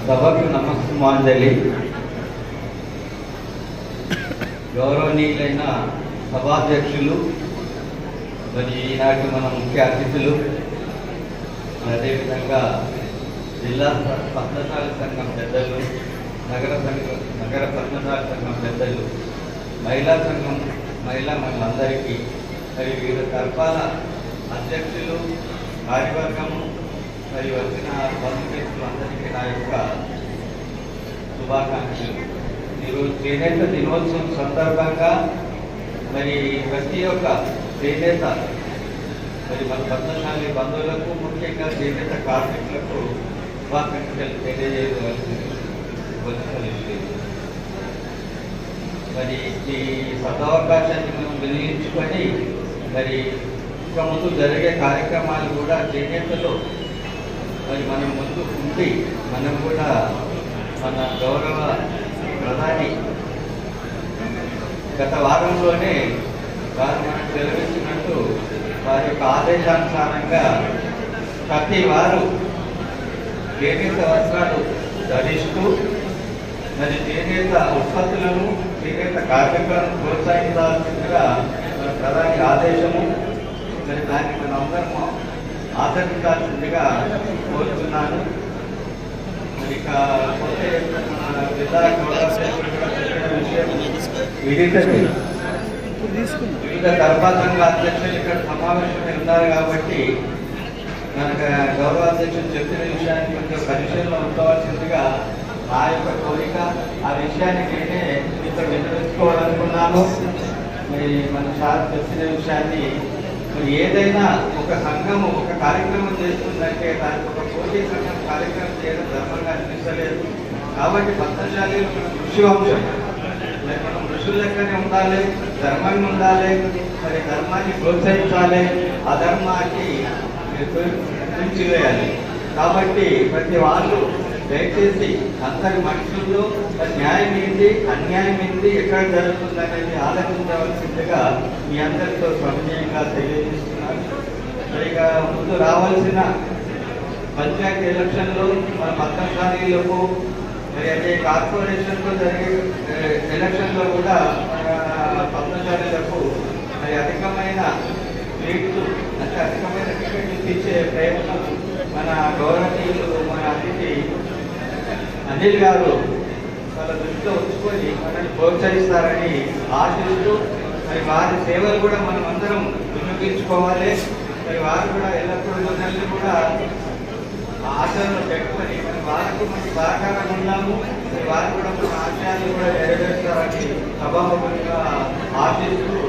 సభకు నమస్మాంజలి గౌరవనీయులైన సభాధ్యక్షులు మరి ఈనాటి మన ముఖ్య అతిథులు అదేవిధంగా జిల్లా పద్మశాల సంఘం పెద్దలు నగర సంఘం నగర పద్మశాల సంఘం పెద్దలు మహిళా సంఘం మహిళా మనందరికీ మరి వివిధ తరఫాల అధ్యక్షులు కార్యవర్గము మరి వచ్చిన బంధుమిత్రులందరికీ నా యొక్క శుభాకాంక్షలు. ఈరోజు చేనేత దినోత్సవం సందర్భంగా మరి ప్రతి ఒక్క చేనేత మరి మన పద్మశాలి బంధువులకు ముఖ్యంగా చేనేత కార్మికులకు శుభాకాంక్షలు తెలియజేయవలసింది. మరి ఈ సదవకాశాన్ని మనం వినియోగించుకొని మరి ఇక ముందు జరిగే కార్యక్రమాలు కూడా చేనేతలో మరి మనం ముందు ఉండి మనం కూడా మన గౌరవ ప్రధాని గత వారంలోనే వారు మనకు తెలివించినట్టు వారి యొక్క ఆదేశానుసారంగా ప్రతి వారు చేనేత వస్త్రాలు ధరిస్తూ మరి చేనేత ఉత్పత్తులను చేనేత కార్మికులను ప్రోత్సహించాల్సిందిగా మన ప్రధాని ఆదేశము మరి దాన్ని మనం అందరం ఆచరించాల్సిందిగా కోరుతున్నాను మరి ఇక పోతే మన జిల్లా విషయం విదితమే. వివిధ దర్భాసంగా అధ్యక్షులు ఇక్కడ సమావేశం ఉన్నారు కాబట్టి మనకు గౌరవ అధ్యక్షులు చెప్పిన విషయాన్ని కొంచెం పరిశీలన ఉండవలసిందిగా నా యొక్క కోరిక ఆ విషయాన్ని నేనే మీతో వినిపించుకోవాలనుకున్నాను మరి మన సార్ చెప్పిన విషయాన్ని ఏదైనా ఒక సంఘము ఒక కార్యక్రమం చేస్తుందంటే దానికి ఒక పోటీ సంఘం కార్యక్రమం చేయడం ధర్మంగా అనిపించలేదు కాబట్టి పద్మశాలి కృషి అంశం మనం ఋషుల లెక్కనే ఉండాలి ధర్మంగా ఉండాలి మరి ధర్మాన్ని ప్రోత్సహించాలి. అధర్మాన్ని తుంచివేయాలి కాబట్టి ప్రతి వాళ్ళు దయచేసి అందరి మనుషుల్లో న్యాయం ఏంటి అన్యాయం ఏంటి ఎక్కడ జరుగుతుంది అనేది ఆలోచించవలసిందిగా మీ అందరితో సమన్వయంగా తెలియజేస్తున్నాను. ఇక ముందు రావాల్సిన పంచాయతీ ఎలక్షన్లో మన పద్మశాలీలకు మరి అదే కార్పొరేషన్లో జరిగే ఎలక్షన్లో కూడా మన పద్మశాలీలకు మరి అధికమైన సీట్లు అంటే అధికమైన టికెట్లు ఇచ్చే ప్రయత్నం మన గౌరవనీయులు అనిల్ గారు వాళ్ళ దృష్టిలో ఉంచుకొని మనల్ని ప్రోత్సహిస్తారని ఆశిస్తూ మరి వారి సేవలు కూడా మనం అందరం వినియోగించుకోవాలి. మరి వారు కూడా ఎల్లప్పుడూ మనల్ని కూడా ఆశలను పెట్టుకొని మరి వారికి మనం సహకారంగా ఉన్నాము. మరి వారు కూడా మన ఆశయాలు కూడా నెరవేరుస్తారని సభాముఖంగా ఆశిస్తూ